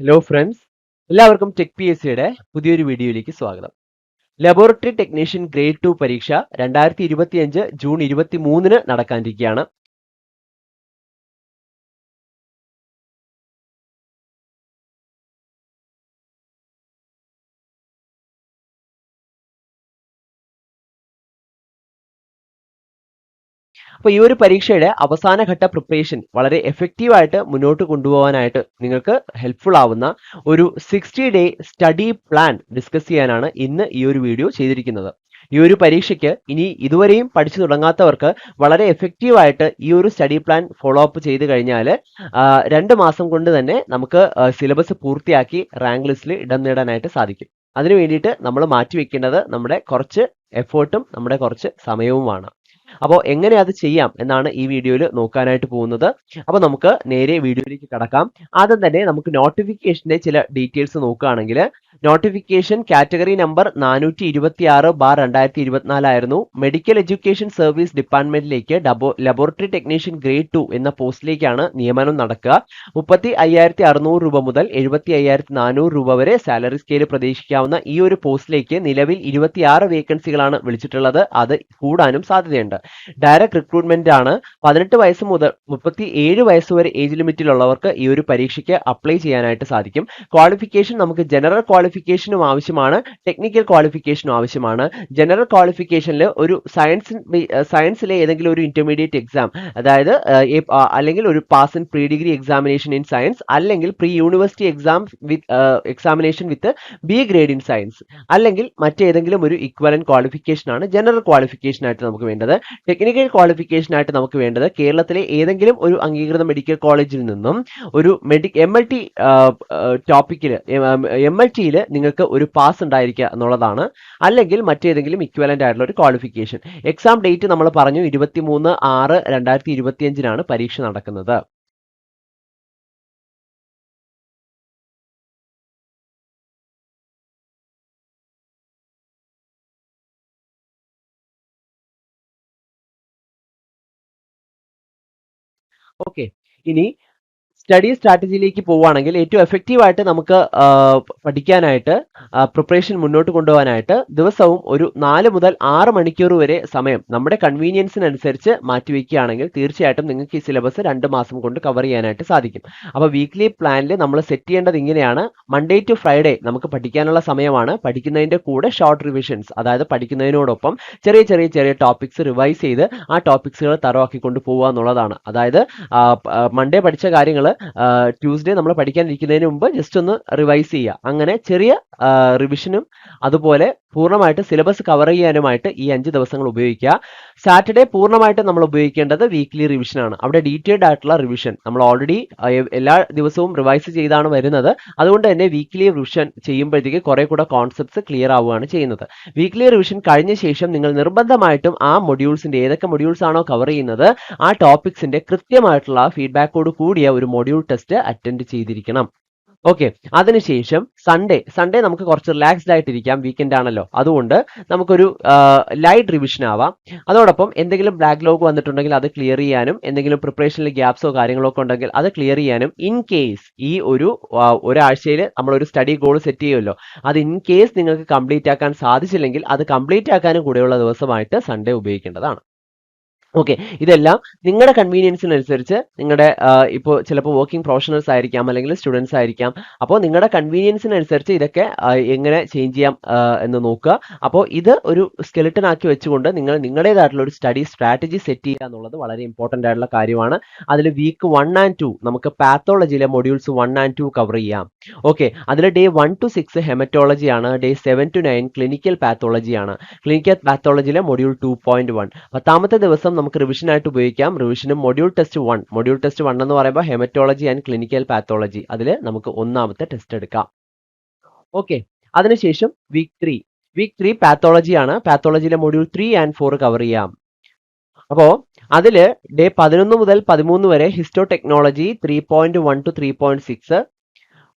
Hello friends എല്ലാവർക്കും tech P S സിയുടെ പുതിയൊരു വീഡിയോയിലേക്ക് സ്വാഗതം. ലബോറട്ടറി ടെക്നീഷ്യൻ ഗ്രേഡ് ടു പരീക്ഷ രണ്ടായിരത്തി ഇരുപത്തിയഞ്ച് ജൂൺ ഇരുപത്തി മൂന്നിന് നടക്കാനിരിക്കുകയാണ്. അപ്പോൾ ഈ ഒരു പരീക്ഷയുടെ അവസാന ഘട്ട പ്രിപ്പറേഷൻ വളരെ എഫക്റ്റീവായിട്ട് മുന്നോട്ട് കൊണ്ടുപോകാനായിട്ട് നിങ്ങൾക്ക് ഹെൽപ്ഫുൾ ആവുന്ന ഒരു sixty day study plan discuss ചെയ്യാനാണ് ഇന്ന് ഈ ഒരു വീഡിയോ ചെയ്തിരിക്കുന്നത്. ഈ ഒരു പരീക്ഷയ്ക്ക് ഇനി ഇതുവരെയും പഠിച്ചു തുടങ്ങാത്തവർക്ക് വളരെ എഫക്റ്റീവായിട്ട് ഈ ഒരു സ്റ്റഡി പ്ലാൻ ഫോളോ അപ്പ് ചെയ്ത് കഴിഞ്ഞാൽ രണ്ട് മാസം കൊണ്ട് തന്നെ നമുക്ക് സിലബസ് പൂർത്തിയാക്കി റാങ്ക് ലിസ്റ്റിൽ ഇടം നേടാനായിട്ട് സാധിക്കും. അതിനു വേണ്ടിയിട്ട് നമ്മൾ മാറ്റിവെക്കേണ്ടത് നമ്മുടെ കുറച്ച് എഫേർട്ടും നമ്മുടെ കുറച്ച് സമയവുമാണ്. അപ്പോൾ എങ്ങനെ അത് ചെയ്യാം എന്നാണ് ഈ വീഡിയോയിൽ നോക്കാനായിട്ട് പോകുന്നത്. അപ്പോൾ നമുക്ക് നേരെ വീഡിയോയിലേക്ക് കടക്കാം. ആദ്യം തന്നെ നമുക്ക് നോട്ടിഫിക്കേഷന്റെ ചില ഡീറ്റെയിൽസ് നോക്കുകയാണെങ്കിൽ നോട്ടിഫിക്കേഷൻ കാറ്റഗറി നമ്പർ നാനൂറ്റി ഇരുപത്തി ആറ് ബാർ രണ്ടായിരത്തി ഇരുപത്തിനാലായിരുന്നു മെഡിക്കൽ എഡ്യൂക്കേഷൻ സർവീസ് ഡിപ്പാർട്ട്മെന്റിലേക്ക് ഡബോ ലബോറട്ടറി ടെക്നീഷ്യൻ ഗ്രേഡ് ടു എന്ന പോസ്റ്റിലേക്കാണ് നിയമനം നടക്കുക. മുപ്പത്തി അയ്യായിരത്തി അറുന്നൂറ് രൂപ മുതൽ എഴുപത്തി അയ്യായിരത്തി നാനൂറ് രൂപ വരെ സാലറി സ്കെയിൽ പ്രതീക്ഷിക്കാവുന്ന ഈ ഒരു പോസ്റ്റിലേക്ക് നിലവിൽ ഇരുപത്തിയാറ് വേക്കൻസികളാണ് വിളിച്ചിട്ടുള്ളത്. അത് കൂടാനും സാധ്യതയുണ്ട്. ഡയറക്ട് റിക്രൂട്ട്മെന്റ് ആണ്. പതിനെട്ട് വയസ്സ് മുതൽ മുപ്പത്തി ഏഴ് വയസ്സ് വരെ ഏജ് ലിമിറ്റിലുള്ളവർക്ക് ഈ ഒരു പരീക്ഷയ്ക്ക് അപ്ലൈ ചെയ്യാനായിട്ട് സാധിക്കും. ക്വാളിഫിക്കേഷൻ നമുക്ക് ജനറൽ ക്വാളിഫിക്കേഷനും ആവശ്യമാണ് ടെക്നിക്കൽ ക്വാളിഫിക്കേഷനും ആവശ്യമാണ്. ജനറൽ ക്വാളിഫിക്കേഷനിൽ ഒരു സയൻസ് സയൻസിലെ ഏതെങ്കിലും ഒരു ഇന്റർമീഡിയറ്റ് എക്സാം അതായത് അല്ലെങ്കിൽ ഒരു pass in pre degree examination in science അല്ലെങ്കിൽ pre university exam with examination with B grade in science അല്ലെങ്കിൽ മറ്റേതെങ്കിലും ഒരു ഇക്വലൻ ക്വാളിഫിക്കേഷൻ ആണ് ജനറൽ ക്വാളിഫിക്കേഷൻ ആയിട്ട് നമുക്ക് വേണ്ടത്. ടെക്നിക്കൽ ക്വാളിഫിക്കേഷൻ ആയിട്ട് നമുക്ക് വേണ്ടത് കേരളത്തിലെ ഏതെങ്കിലും ഒരു അംഗീകൃത മെഡിക്കൽ കോളേജിൽ നിന്നും ഒരു മെഡി എം എൽ ടി ടോപ്പിക്കിൽ എം എൽ ടിയിൽ നിങ്ങൾക്ക് ഒരു പാസ് ഉണ്ടായിരിക്കുക എന്നുള്ളതാണ്. അല്ലെങ്കിൽ മറ്റേതെങ്കിലും ഇക്വലന്റ് ആയിട്ടുള്ള ഒരു ക്വാളിഫിക്കേഷൻ എക്സാം ഡേറ്റ് നമ്മൾ പറഞ്ഞു ഇരുപത്തി മൂന്ന് ആറ് രണ്ടായിരത്തി ഇരുപത്തിയഞ്ചിനാണ് പരീക്ഷ നടക്കുന്നത്. ഓക്കെ ഇനി സ്റ്റഡി സ്ട്രാറ്റജിയിലേക്ക് പോവുകയാണെങ്കിൽ ഏറ്റവും എഫക്റ്റീവ് ആയിട്ട് നമുക്ക് പഠിക്കാനായിട്ട് പ്രിപ്പറേഷൻ മുന്നോട്ട് കൊണ്ടുപോകാനായിട്ട് ദിവസവും ഒരു നാല് മുതൽ ആറ് മണിക്കൂർ വരെ സമയം നമ്മുടെ കൺവീനിയൻസിനനുസരിച്ച് മാറ്റിവെക്കുകയാണെങ്കിൽ തീർച്ചയായിട്ടും നിങ്ങൾക്ക് ഈ സിലബസ് രണ്ട് മാസം കൊണ്ട് കവർ ചെയ്യാനായിട്ട് സാധിക്കും. അപ്പോൾ വീക്ക്ലി പ്ലാനിൽ നമ്മൾ സെറ്റ് ചെയ്യേണ്ടത് ഇങ്ങനെയാണ്. മൺഡേ ടു ഫ്രൈഡേ നമുക്ക് പഠിക്കാനുള്ള സമയമാണ്. പഠിക്കുന്നതിന്റെ കൂടെ ഷോർട്ട് റിവിഷൻസ് അതായത് പഠിക്കുന്നതിനോടൊപ്പം ചെറിയ ചെറിയ ചെറിയ ടോപ്പിക്സ് റിവൈസ് ചെയ്ത് ആ ടോപ്പിക്സുകൾ തറവാക്കിക്കൊണ്ട് പോകുക എന്നുള്ളതാണ്. അതായത് മൺഡേ പഠിച്ച കാര്യങ്ങൾ ട്യൂസ്ഡേ നമ്മൾ പഠിക്കാനിരിക്കുന്നതിന് മുമ്പ് ജസ്റ്റ് ഒന്ന് റിവൈസ് ചെയ്യുക അങ്ങനെ ചെറിയ റിവിഷനും അതുപോലെ പൂർണമായിട്ട് സിലബസ് കവർ ചെയ്യാനുമായിട്ട് ഈ അഞ്ച് ദിവസങ്ങൾ ഉപയോഗിക്കുക. സാറ്റർഡേ പൂർണമായിട്ട് നമ്മൾ ഉപയോഗിക്കേണ്ടത് വീക്ക്ലി റിവിഷൻ ആണ്. അവിടെ ഡീറ്റെയിൽഡ് ആയിട്ടുള്ള റിവിഷൻ നമ്മൾ ഓൾറെഡി എല്ലാ ദിവസവും റിവൈസ് ചെയ്താണ് വരുന്നത്. അതുകൊണ്ട് തന്നെ വീക്ക്ലി റിവിഷൻ ചെയ്യുമ്പോഴത്തേക്ക് കുറെ കൂടെ കോൺസെപ്റ്റ്സ് ക്ലിയർ ആവുകയാണ് ചെയ്യുന്നത്. വീക്ക്ലി റിവിഷൻ കഴിഞ്ഞ ശേഷം നിങ്ങൾ നിർബന്ധമായിട്ടും ആ മൊഡ്യൂൾസിന്റെ ഏതൊക്കെ മൊഡ്യൂൾസ് ആണോ കവർ ചെയ്യുന്നത് ആ ടോപ്പിക്സിന്റെ കൃത്യമായിട്ടുള്ള ഫീഡ്ബാക്കോട് കൂടിയ ഒരു മൊഡ്യൂൾ ടെസ്റ്റ് അറ്റൻഡ് ചെയ്തിരിക്കണം. ഓക്കെ അതിനുശേഷം സൺഡേ സൺഡേ നമുക്ക് കുറച്ച് റിലാക്സ്ഡ് ആയിട്ടിരിക്കാം വീക്കെൻഡ് ആണല്ലോ. അതുകൊണ്ട് നമുക്കൊരു ലൈറ്റ് റിവിഷൻ ആവാം. അതോടൊപ്പം എന്തെങ്കിലും ബ്ലാക്ക് ലോഗ് വന്നിട്ടുണ്ടെങ്കിൽ അത് ക്ലിയർ ചെയ്യാനും എന്തെങ്കിലും പ്രിപ്പറേഷനിൽ ഗ്യാപ്സോ കാര്യങ്ങളോ ഒക്കെ ഉണ്ടെങ്കിൽ അത് ക്ലിയർ ചെയ്യാനും ഇൻ കേസ് ഈ ഒരു ഒരാഴ്ചയിൽ നമ്മൾ ഒരു സ്റ്റഡി ഗോൾ സെറ്റ് ചെയ്യുമല്ലോ അത് ഇൻ കേസ് നിങ്ങൾക്ക് കംപ്ലീറ്റ് ആക്കാൻ സാധിച്ചില്ലെങ്കിൽ അത് കംപ്ലീറ്റ് ആക്കാനും കൂടെയുള്ള ദിവസമായിട്ട് സൺഡേ ഉപയോഗിക്കേണ്ടതാണ്. ഓക്കെ ഇതെല്ലാം നിങ്ങളുടെ കൺവീനിയൻസിനനുസരിച്ച് നിങ്ങളുടെ ഇപ്പോൾ ചിലപ്പോൾ വർക്കിംഗ് പ്രൊഫഷണൽസ് ആയിരിക്കാം അല്ലെങ്കിൽ സ്റ്റുഡൻസ് ആയിരിക്കാം. അപ്പോൾ നിങ്ങളുടെ കൺവീനിയൻസിനനുസരിച്ച് ഇതൊക്കെ എങ്ങനെ ചേഞ്ച് ചെയ്യാം എന്ന് നോക്കുക. അപ്പോൾ ഇത് ഒരു സ്കെലിട്ടൺ ആക്കി വെച്ചുകൊണ്ട് നിങ്ങൾ നിങ്ങളുടേതായിട്ടുള്ള ഒരു സ്റ്റഡി സ്ട്രാറ്റജി സെറ്റ് ചെയ്യുക എന്നുള്ളത് വളരെ ഇമ്പോർട്ടന്റ് ആയിട്ടുള്ള കാര്യമാണ്. അതിൽ വീക്ക് വൺ ആൻഡ് ടു നമുക്ക് പാത്തോളജിയിലെ modules one and two cover ചെയ്യാം. ഓക്കെ അതിൽ day one to six haematology ആണ് day seven to nine clinical പാത്തോളജിയാണ് clinical പാത്തോളജിയിലെ മൊഡ്യൂൾ ടു പോയിന്റ് വൺ പത്താമത്തെ ദിവസം നമുക്ക് റിവിഷൻ ആയിട്ട് ഉപയോഗിക്കാം. റിവിഷനും module test one module test one എന്ന് പറയുമ്പോൾ ഹെമറ്റോളജി ആൻഡ് ക്ലിനിക്കൽ പാത്തോളജി അതിൽ നമുക്ക് ഒന്നാമത്തെ ടെസ്റ്റ് എടുക്കാം. ഓക്കെ അതിനുശേഷം week three week three pathology ആണ്. പാത്തോളജിയിലെ module three and four cover ചെയ്യാം. അപ്പോൾ അതിൽ ഡേ പതിനൊന്ന് മുതൽ പതിമൂന്ന് വരെ histotechnology three point one to three point six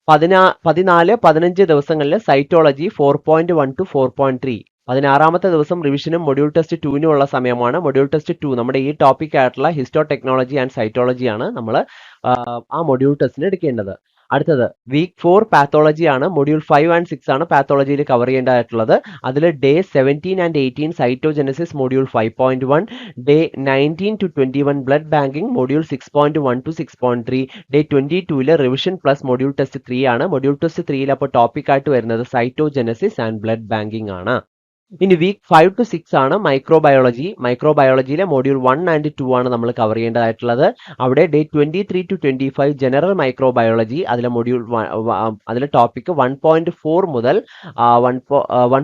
പതിനാ പതിനാല് പതിനഞ്ച് ദിവസങ്ങളിൽ cytology four point one to four point three പതിനാറാമത്തെ ദിവസം റിവിഷനും മൊഡ്യൂൾ ടെസ്റ്റ് ടുവിനുമുള്ള സമയമാണ്. മൊഡ്യൂൾ ടെസ്റ്റ് ടു നമ്മുടെ ഈ ടോപ്പിക് ആയിട്ടുള്ള ഹിസ്റ്റോ ടെക്നോളജി ആൻഡ് സൈറ്റോളജി ആണ് നമ്മൾ ആ മൊഡ്യൂൾ ടെസ്റ്റിന് എടുക്കേണ്ടത്. അടുത്തത് വീക്ക് ഫോർ പാത്തോളജി ആണ്. മൊഡ്യൂൾ ഫൈവ് ആൻഡ് സിക്സ് ആണ് പാത്തോളജിയിൽ കവർ ചെയ്യേണ്ടതായിട്ടുള്ളത്. അതിൽ day seventeen and eighteen cytogenesis module five point one day nineteen to twenty one blood banking module six point one to six point three day twenty two revision plus module test three ആണ് module test ത്രീയിൽ അപ്പോൾ ടോപ്പിക്കായിട്ട് വരുന്നത് സൈറ്റോജെനസിസ് and blood banking ആണ്. ഇനി week five to six ആണ് microbiology മൈക്രോബയോളജിയിലെ module one and two ആണ് നമ്മൾ കവർ ചെയ്യേണ്ടതായിട്ടുള്ളത്. അവിടെ day twenty three to twenty five general microbiology അതിലെ മോഡ്യൂൾ അതിലെ ടോപ്പിക് വൺ പോയിന്റ് ഫോർ മുതൽ വൺ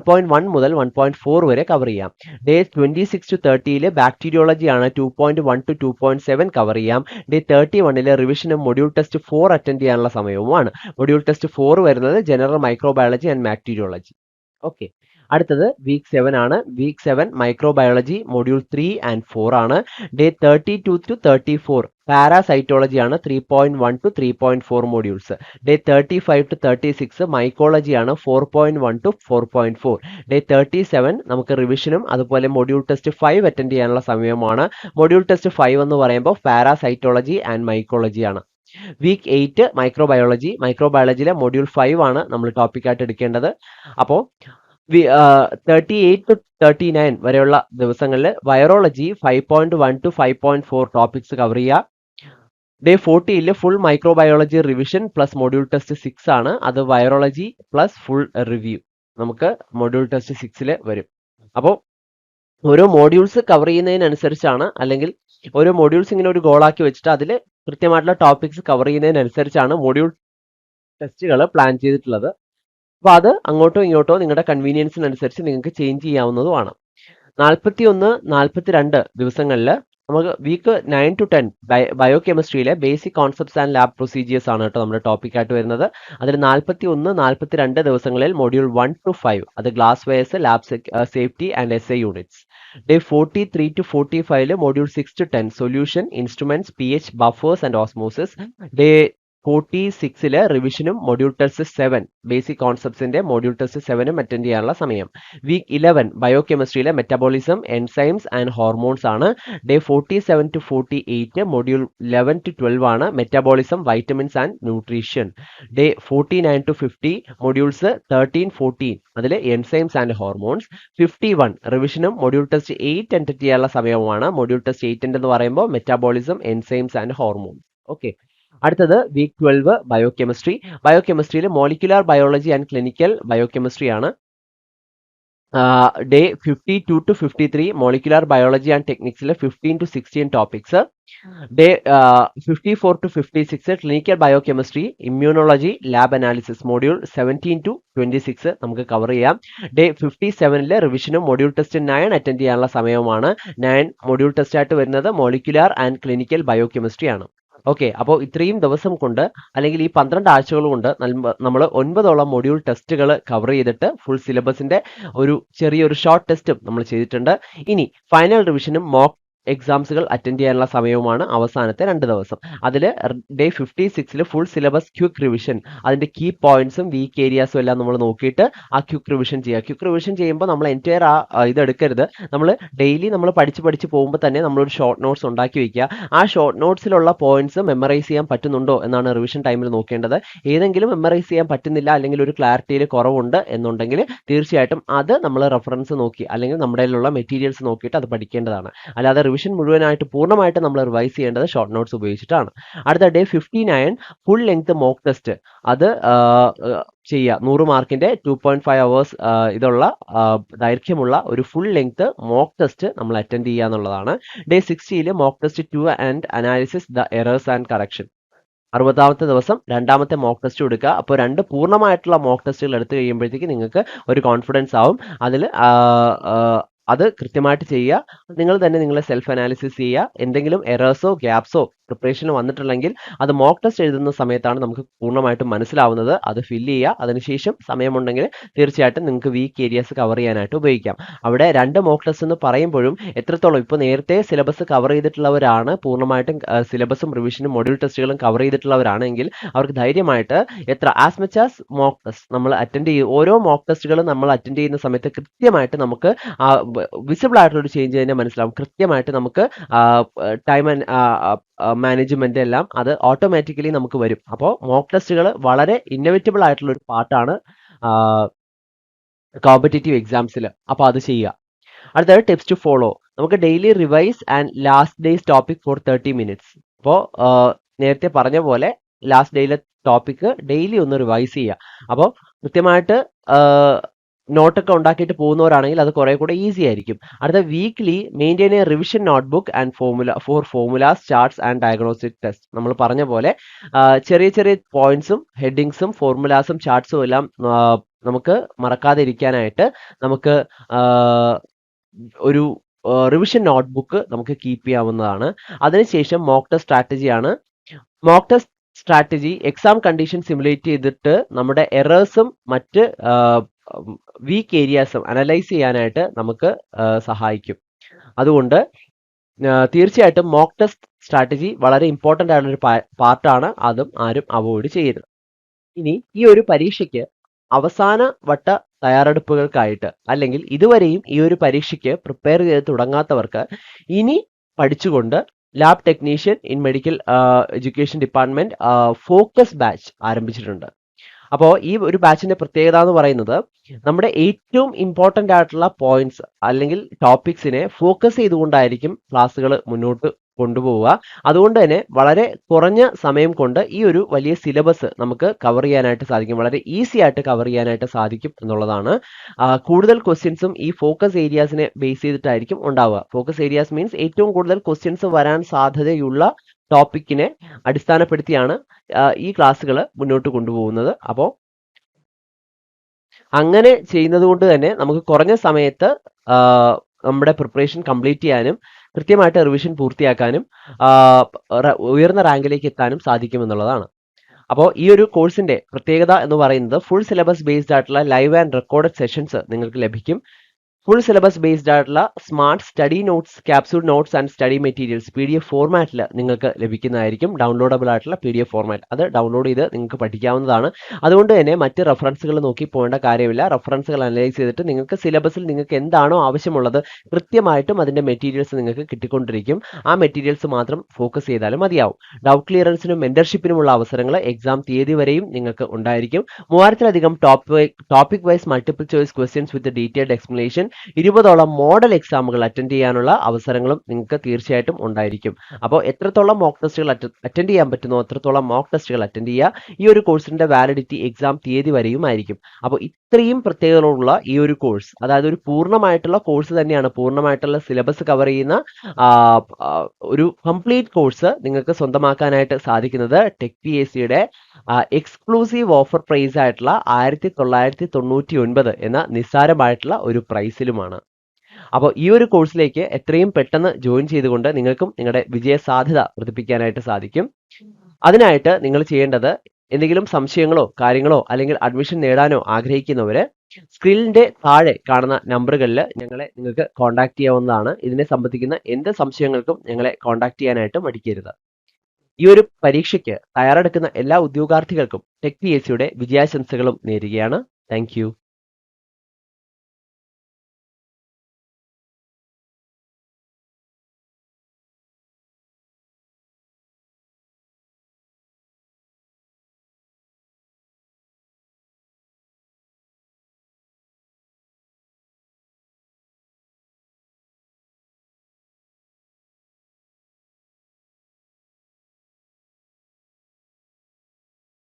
പോയിന്റ് വൺ മുതൽ വൺ പോയിന്റ് ഫോർ വരെ കവർ ചെയ്യാം. ഡേ ട്വന്റി സിക്സ് ടു തേർട്ടിയിൽ ബാക്ടീരിയോളജി ആണ് two point one to two point seven cover ചെയ്യാം. Day thirty വണ്ണിലെ റിവിഷനും മൊഡ്യൂൾ ടെസ്റ്റ് ഫോർ അറ്റൻഡ് ചെയ്യാനുള്ള സമയവുമാണ്. മൊഡ്യൂൾ ടെസ്റ്റ് ഫോർ വരുന്നത് general microbiology and bacteriology okay അടുത്തത് വീക്ക് സെവൻ ആണ്. Week seven microbiology module three and four ആണ്. Day thirty two to thirty four parasitology ആണ് three point one to three point four modules day thirty five to thirty six mycology ആണ് four point one to four point four day thirty seven നമുക്ക് റിവിഷനും അതുപോലെ module test five attend ചെയ്യാനുള്ള സമയമാണ് module test five എന്ന് പറയുമ്പോൾ parasitology and mycology ആണ്. Week eight microbiology മൈക്രോബയോളജിയിലെ മൊഡ്യൂൾ ഫൈവ് ആണ് നമ്മൾ ടോപ്പിക്കായിട്ട് എടുക്കേണ്ടത്. അപ്പോൾ thirty eight to thirty nine വരെയുള്ള ദിവസങ്ങളിൽ virology five point one to five point four topics cover ചെയ്യുക. Day ഫോർട്ടിയിൽ full microbiology revision plus module test six ആണ്. അത് വൈറോളജി പ്ലസ് ഫുൾ റിവ്യൂ നമുക്ക് മൊഡ്യൂൾ ടെസ്റ്റ് സിക്സിൽ വരും. അപ്പോൾ ഓരോ മോഡ്യൂൾസ് കവർ ചെയ്യുന്നതിനനുസരിച്ചാണ് അല്ലെങ്കിൽ ഓരോ മോഡ്യൂൾസ് ഇങ്ങനെ ഒരു ഗോളാക്കി വെച്ചിട്ട് അതിൽ കൃത്യമായിട്ടുള്ള ടോപ്പിക്സ് കവർ ചെയ്യുന്നതിനനുസരിച്ചാണ് മോഡ്യൂൾ ടെസ്റ്റുകൾ പ്ലാൻ ചെയ്തിട്ടുള്ളത്. അപ്പോൾ അത് അങ്ങോട്ടോ ഇങ്ങോട്ടോ നിങ്ങളുടെ കൺവീനിയൻസിനനുസരിച്ച് നിങ്ങൾക്ക് ചേഞ്ച് ചെയ്യാവുന്നതുമാണ്. നാൽപ്പത്തി ഒന്ന് നാൽപ്പത്തി രണ്ട് ദിവസങ്ങളിൽ നമുക്ക് വീക്ക് നയൻ ടു ടെൻ ബയോ കെമിസ്ട്രിയിലെ basic concepts and lab procedures ആണ് കേട്ടോ നമ്മുടെ ടോപ്പിക് ആയിട്ട് വരുന്നത്. അതിൽ നാൽപ്പത്തി ഒന്ന് നാൽപ്പത്തി രണ്ട് ദിവസങ്ങളിൽ മൊഡ്യൂൾ വൺ ടു ഫൈവ് അത് glass wares lab safety and S A units day forty three to forty ഫൈവിൽ module six to ten solution instruments P H buffers and osmosis day forty സിക്സിൽ റിവിഷനും മൊഡ്യൂൾ ടെസ്റ്റ് സെവൻ ബേസിക് കോൺസെപ്റ്റ്സിന്റെ module test സെവനും attend ചെയ്യാനുള്ള സമയം. Week eleven bio കെമിസ്ട്രിയിലെ metabolism enzymes and hormones ആണ്. Day forty seven to forty eight module eleven to twelve ആണ് metabolism vitamins and nutrition day forty nine to fifty modules thirteen fourteen അതിൽ enzymes and hormones fifty one റിവിഷനും module test eight attend ചെയ്യാനുള്ള സമയവുമാണ്. Module test eight എന്ന് പറയുമ്പോൾ metabolism enzymes and hormones okay അടുത്തത് week twelve biochemistry bio കെമിസ്ട്രിയിൽ molecular biology and clinical biochemistry ആണ്. Day fifty two to fifty three molecular biology and ടെക്നിക്സിലെ fifteen to sixteen topics day fifty four to fifty six clinical bio chemistry immunology lab analysis module seventeen to twenty six നമുക്ക് cover ചെയ്യാം. Day fifty സെവനിലെ റിവിഷനും module test nine attend ചെയ്യാനുള്ള സമയവുമാണ്. Nine module test ആയിട്ട് വരുന്നത് molecular and clinical biochemistry ആണ്. Okay അപ്പോൾ ഇത്രയും ദിവസം കൊണ്ട് അല്ലെങ്കിൽ ഈ പന്ത്രണ്ട് ആഴ്ചകൾ കൊണ്ട് നമ്മൾ ഒൻപതോളം മൊഡ്യൂൾ ടെസ്റ്റുകൾ കവർ ചെയ്തിട്ട് ഫുൾ സിലബസിന്റെ ഒരു ചെറിയൊരു ഷോർട്ട് ടെസ്റ്റും നമ്മൾ ചെയ്തിട്ടുണ്ട്. ഇനി ഫൈനൽ റിവിഷനും മോക്ക് എക്സാംസുകൾ അറ്റൻഡ് ചെയ്യാനുള്ള സമയവുമാണ് അവസാനത്തെ രണ്ട് ദിവസം. അതിൽ ഡേ ഫിഫ്റ്റി സിക്സിൽ ഫുൾ സിലബസ് ക്യുക്ക് റിവിഷൻ അതിന്റെ കീ പോയിന്റ്സും വീക്ക് ഏരിയാസും എല്ലാം നമ്മൾ നോക്കിയിട്ട് ആ ക്യുക്ക് റിവിഷൻ ചെയ്യുക. ക്യുക്ക് റിവിഷൻ ചെയ്യുമ്പോൾ നമ്മൾ എന്റയർ ആ ഇത് എടുക്കരുത്. നമ്മൾ ഡെയിലി നമ്മൾ പഠിച്ച് പഠിച്ച് പോകുമ്പോൾ തന്നെ നമ്മളൊരു ഷോർട്ട് നോട്ട്സ് ഉണ്ടാക്കി വയ്ക്കുക ആ ഷോർട്ട് നോട്ട്സിലുള്ള പോയിന്റ്സ് മെമ്മറൈസ് ചെയ്യാൻ പറ്റുന്നുണ്ടോ എന്നാണ് റിവിഷൻ ടൈമിൽ നോക്കേണ്ടത്. ഏതെങ്കിലും മെമ്മറൈസ് ചെയ്യാൻ പറ്റുന്നില്ല അല്ലെങ്കിൽ ഒരു ക്ലാരിറ്റിയിൽ കുറവുണ്ട് എന്നുണ്ടെങ്കിൽ തീർച്ചയായിട്ടും അത് നമ്മൾ റെഫറൻസ് നോക്കി അല്ലെങ്കിൽ നമ്മുടെ മെറ്റീരിയൽസ് നോക്കിയിട്ട് അത് പഠിക്കേണ്ടതാണ്. അല്ലാതെ റിവിഷൻ മുഴുവനായിട്ട് പൂർണമായിട്ട് നമ്മൾ റിവൈസ് ചെയ്യേണ്ടത് ഷോർട്ട് നോട്ട്സ് ഉപയോഗിച്ചിട്ടാണ്. അടുത്ത day fifty nine full length mock test അത് ചെയ്യുക. നൂറ് മാർക്കിന്റെ ടു പോയിന്റ് ഫൈവ് അവേഴ്സ് ഇതുള്ള ദൈർഘ്യമുള്ള ഒരു ഫുൾ ലെങ്ത് മോക്ക് ടെസ്റ്റ് നമ്മൾ അറ്റൻഡ് ചെയ്യുക എന്നുള്ളതാണ്. Day സിക്സ്റ്റിയിൽ mock test two and analysis the errors and correction അറുപതാമത്തെ ദിവസം രണ്ടാമത്തെ മോക്ക് ടെസ്റ്റ് കൊടുക്കുക അപ്പോൾ രണ്ട് പൂർണമായിട്ടുള്ള മോക്ക് ടെസ്റ്റുകൾ എടുത്തു കഴിയുമ്പോഴത്തേക്ക് നിങ്ങൾക്ക് ഒരു കോൺഫിഡൻസ് ആവും. അതിൽ അത് കൃത്യമായിട്ട് ചെയ്യുക. നിങ്ങൾ തന്നെ നിങ്ങളെ സെൽഫ് അനാലിസിസ് ചെയ്യുക. എന്തെങ്കിലും എറേഴ്സോ ഗ്യാപ്സോ പ്രിപ്പറേഷൻ വന്നിട്ടുണ്ടെങ്കിൽ അത് മോക്ക് ടെസ്റ്റ് എഴുതുന്ന സമയത്താണ് നമുക്ക് പൂർണമായിട്ടും മനസ്സിലാവുന്നത്. അത് ഫില്ല് ചെയ്യുക. അതിനുശേഷം സമയമുണ്ടെങ്കിൽ തീർച്ചയായിട്ടും നിങ്ങൾക്ക് വീക്ക് ഏരിയാസ് കവർ ചെയ്യാനായിട്ട് ഉപയോഗിക്കാം. അവിടെ രണ്ട് മോക്ക് ടെസ്റ്റ് എന്ന് പറയുമ്പോഴും എത്രത്തോളം ഇപ്പോൾ നേരത്തെ സിലബസ് കവർ ചെയ്തിട്ടുള്ളവരാണ് പൂർണമായിട്ടും സിലബസും റിവിഷനും മൊഡ്യൂൾ ടെസ്റ്റുകളും കവർ ചെയ്തിട്ടുള്ളവരാണെങ്കിൽ അവർക്ക് ധൈര്യമായിട്ട് എത്ര as much as mock test നമ്മൾ അറ്റൻഡ് ചെയ്യും ഓരോ മോക്ക് ടെസ്റ്റുകളും നമ്മൾ അറ്റൻഡ് ചെയ്യുന്ന സമയത്ത് കൃത്യമായിട്ട് നമുക്ക് വിസിബിൾ ആയിട്ടുള്ള ഒരു ചേഞ്ച് തന്നെ മനസ്സിലാവും. കൃത്യമായിട്ട് നമുക്ക് ടൈം മാനേജ്മെന്റ് എല്ലാം അത് ഓട്ടോമാറ്റിക്കലി നമുക്ക് വരും. അപ്പോൾ മോക്ക് ടെസ്റ്റുകൾ വളരെ ഇന്നോവേറ്റബിൾ ആയിട്ടുള്ള ഒരു പാർട്ടാണ് കോമ്പറ്റേറ്റീവ് എക്സാംസിൽ അപ്പോൾ അത് ചെയ്യുക. അടുത്തത് ടിപ്സ് ടു ഫോളോ നമുക്ക് daily revise and last days topic for thirty minutes അപ്പോൾ നേരത്തെ പറഞ്ഞ പോലെ ലാസ്റ്റ് ഡേയിലെ ടോപ്പിക് ഡെയിലി ഒന്ന് റിവൈസ് ചെയ്യുക. അപ്പോൾ കൃത്യമായിട്ട് നോട്ടൊക്കെ ഉണ്ടാക്കിയിട്ട് പോകുന്നവരാണെങ്കിൽ അത് കുറെ കൂടെ ഈസി ആയിരിക്കും. അടുത്ത weekly maintain a revision notebook and formula for formulas charts and diagnostic test നമ്മൾ പറഞ്ഞ പോലെ ചെറിയ ചെറിയ പോയിന്റ്സും ഹെഡിങ്സും ഫോർമുലാസും ചാർട്ട്സും എല്ലാം നമുക്ക് മറക്കാതെ ഇരിക്കാനായിട്ട് നമുക്ക് ഒരു റിവിഷൻ നോട്ട് ബുക്ക് നമുക്ക് കീപ്പ് ചെയ്യാവുന്നതാണ്. അതിനുശേഷം mock test സ്ട്രാറ്റജിയാണ് mock test strategy exam condition simulate ചെയ്തിട്ട് നമ്മുടെ എറേഴ്സും മറ്റ് വീക്ക് ഏരിയാസും അനലൈസ് ചെയ്യാനായിട്ട് നമുക്ക് സഹായിക്കും. അതുകൊണ്ട് തീർച്ചയായിട്ടും മോക്ക് ടെസ്റ്റ് സ്ട്രാറ്റജി വളരെ ഇമ്പോർട്ടന്റ് ആയ ഒരു പാർട്ടാണ് അതും ആരും അവോയ്ഡ് ചെയ്യരുത്. ഇനി ഈ ഒരു പരീക്ഷയ്ക്ക് അവസാന വട്ട തയ്യാറെടുപ്പുകൾക്കായിട്ട് അല്ലെങ്കിൽ ഇതുവരെയും ഈ ഒരു പരീക്ഷയ്ക്ക് പ്രിപ്പയർ ചെയ്ത് തുടങ്ങാത്തവർക്ക് ഇനി പഠിച്ചുകൊണ്ട് lab technician in medical education department focus batch ആരംഭിച്ചിട്ടുണ്ട്. അപ്പോൾ ഈ ഒരു ബാച്ചിന്റെ പ്രത്യേകത എന്ന് പറയുന്നത് നമ്മുടെ ഏറ്റവും ഇമ്പോർട്ടന്റ് ആയിട്ടുള്ള പോയിന്റ്സ് അല്ലെങ്കിൽ ടോപ്പിക്സിനെ ഫോക്കസ് ചെയ്തുകൊണ്ടായിരിക്കും ക്ലാസ്സുകൾ മുന്നോട്ട് കൊണ്ടുപോവുക. അതുകൊണ്ട് തന്നെ വളരെ കുറഞ്ഞ സമയം കൊണ്ട് ഈ ഒരു വലിയ സിലബസ് നമുക്ക് കവർ ചെയ്യാനായിട്ട് സാധിക്കും. വളരെ ഈസി ആയിട്ട് കവർ ചെയ്യാനായിട്ട് സാധിക്കും എന്നുള്ളതാണ്. കൂടുതൽ ക്വസ്റ്റ്യൻസും ഈ ഫോക്കസ് ഏരിയാസിനെ ബേസ് ചെയ്തിട്ടായിരിക്കും ഉണ്ടാവുക. ഫോക്കസ് ഏരിയാസ് മീൻസ് ഏറ്റവും കൂടുതൽ ക്വസ്റ്റ്യൻസ് വരാൻ സാധ്യതയുള്ള ടോപ്പിക്കിനെ അടിസ്ഥാനപ്പെടുത്തിയാണ് ഈ ക്ലാസ്സുകൾ മുന്നോട്ട് കൊണ്ടുപോകുന്നത്. അപ്പോൾ അങ്ങനെ ചെയ്യുന്നത് കൊണ്ട് തന്നെ നമുക്ക് കുറഞ്ഞ സമയത്ത് നമ്മുടെ പ്രിപ്പറേഷൻ കംപ്ലീറ്റ് ചെയ്യാനും കൃത്യമായിട്ട് റിവിഷൻ പൂർത്തിയാക്കാനും ഉയർന്ന റാങ്കിലേക്ക് എത്താനും സാധിക്കും എന്നുള്ളതാണ് അപ്പോൾ ഈ ഒരു കോഴ്സിന്റെ പ്രത്യേകത എന്ന് പറയുന്നത് ഫുൾ സിലബസ് ബേസ്ഡ് ആയിട്ടുള്ള ലൈവ് ആൻഡ് റെക്കോർഡഡ് സെഷൻസ് നിങ്ങൾക്ക് ലഭിക്കും. ഫുൾ സിലബസ് ബേസ്ഡ് ആയിട്ടുള്ള smart study notes capsule notes and study materials P D F ഫോർമാറ്റിൽ നിങ്ങൾക്ക് ലഭിക്കുന്നതായിരിക്കും. ഡൗൺലോഡബിൾ ആയിട്ടുള്ള പി ഡി എഫ് ഫോർമാറ്റ് അത് ഡൗൺലോഡ് ചെയ്ത് നിങ്ങൾക്ക് പഠിക്കാവുന്നതാണ്. അതുകൊണ്ട് തന്നെ മറ്റ് റെഫറൻസുകൾ നോക്കി പോകേണ്ട കാര്യമില്ല. റെഫറൻസുകൾ അനലൈസ് ചെയ്തിട്ട് നിങ്ങൾക്ക് സിലബസിൽ നിങ്ങൾക്ക് എന്താണോ ആവശ്യമുള്ളത് കൃത്യമായിട്ടും അതിന്റെ മെറ്റീരിയൽസ് നിങ്ങൾക്ക് കിട്ടിക്കൊണ്ടിരിക്കും. ആ മെറ്റീരിയൽസ് മാത്രം ഫോക്കസ് ചെയ്താലും മതിയാവും. ഡൗട്ട് ക്ലിയറൻസിനും മെന്റർഷിപ്പിനുമുള്ള അവസരങ്ങൾ എക്സാം തീയതി വരെയും നിങ്ങൾക്ക് ഉണ്ടായിരിക്കും. മൂവായിരത്തിലധികം top topic wise multiple choice questions with detailed explanation ഇരുപതോളം മോഡൽ എക്സാമുകൾ അറ്റൻഡ് ചെയ്യാനുള്ള അവസരങ്ങളും നിങ്ങൾക്ക് തീർച്ചയായിട്ടും ഉണ്ടായിരിക്കും. അപ്പോൾ എത്രത്തോളം മോക്ക് ടെസ്റ്റുകൾ അറ്റൻഡ് ചെയ്യാൻ പറ്റുന്നോ അത്രത്തോളം മോക്ക് ടെസ്റ്റുകൾ അറ്റൻഡ് ചെയ്യുക. ഈ ഒരു കോഴ്സിന്റെ വാലിഡിറ്റി എക്സാം തീയതി വരെയും ആയിരിക്കും. അപ്പോൾ ഇത്രയും പ്രത്യേകതകളുള്ള ഈ ഒരു കോഴ്സ് അതായത് ഒരു പൂർണമായിട്ടുള്ള കോഴ്സ് തന്നെയാണ്. പൂർണമായിട്ടുള്ള സിലബസ് കവർ ചെയ്യുന്ന ഒരു കംപ്ലീറ്റ് കോഴ്സ് നിങ്ങൾക്ക് സ്വന്തമാക്കാനായിട്ട് സാധിക്കുന്നത് ടെക് പി എസ് സിയുടെ എക്സ്ക്ലൂസീവ് ഓഫർ പ്രൈസ് ആയിട്ടുള്ള ആയിരത്തി തൊള്ളായിരത്തി തൊണ്ണൂറ്റി ഒൻപത് എന്ന നിസ്സാരമായിട്ടുള്ള ഒരു പ്രൈസിലുമാണ് അപ്പോൾ ഈ ഒരു കോഴ്സിലേക്ക് എത്രയും പെട്ടെന്ന് ജോയിൻ ചെയ്തുകൊണ്ട് നിങ്ങൾക്കും നിങ്ങളുടെ വിജയ സാധ്യത വർദ്ധിപ്പിക്കാനായിട്ട് സാധിക്കും. അതിനായിട്ട് നിങ്ങൾ ചെയ്യേണ്ടത് എന്തെങ്കിലും സംശയങ്ങളോ കാര്യങ്ങളോ അല്ലെങ്കിൽ അഡ്മിഷൻ നേടാനോ ആഗ്രഹിക്കുന്നവര് സ്ക്രീനിന്റെ താഴെ കാണുന്ന നമ്പറുകളിൽ ഞങ്ങളെ നിങ്ങൾക്ക് കോൺടാക്ട് ചെയ്യാവുന്നതാണ്. ഇതിനെ സംബന്ധിക്കുന്ന എന്ത് സംശയങ്ങൾക്കും ഞങ്ങളെ കോൺടാക്ട് ചെയ്യാനായിട്ട് മടിക്കരുത്. ഈ ഒരു പരീക്ഷയ്ക്ക് തയ്യാറെടുക്കുന്ന എല്ലാ ഉദ്യോഗാർത്ഥികൾക്കും ടെക് പി എസ് സിയുടെ വിജയാശംസകളും നേരുകയാണ്. താങ്ക്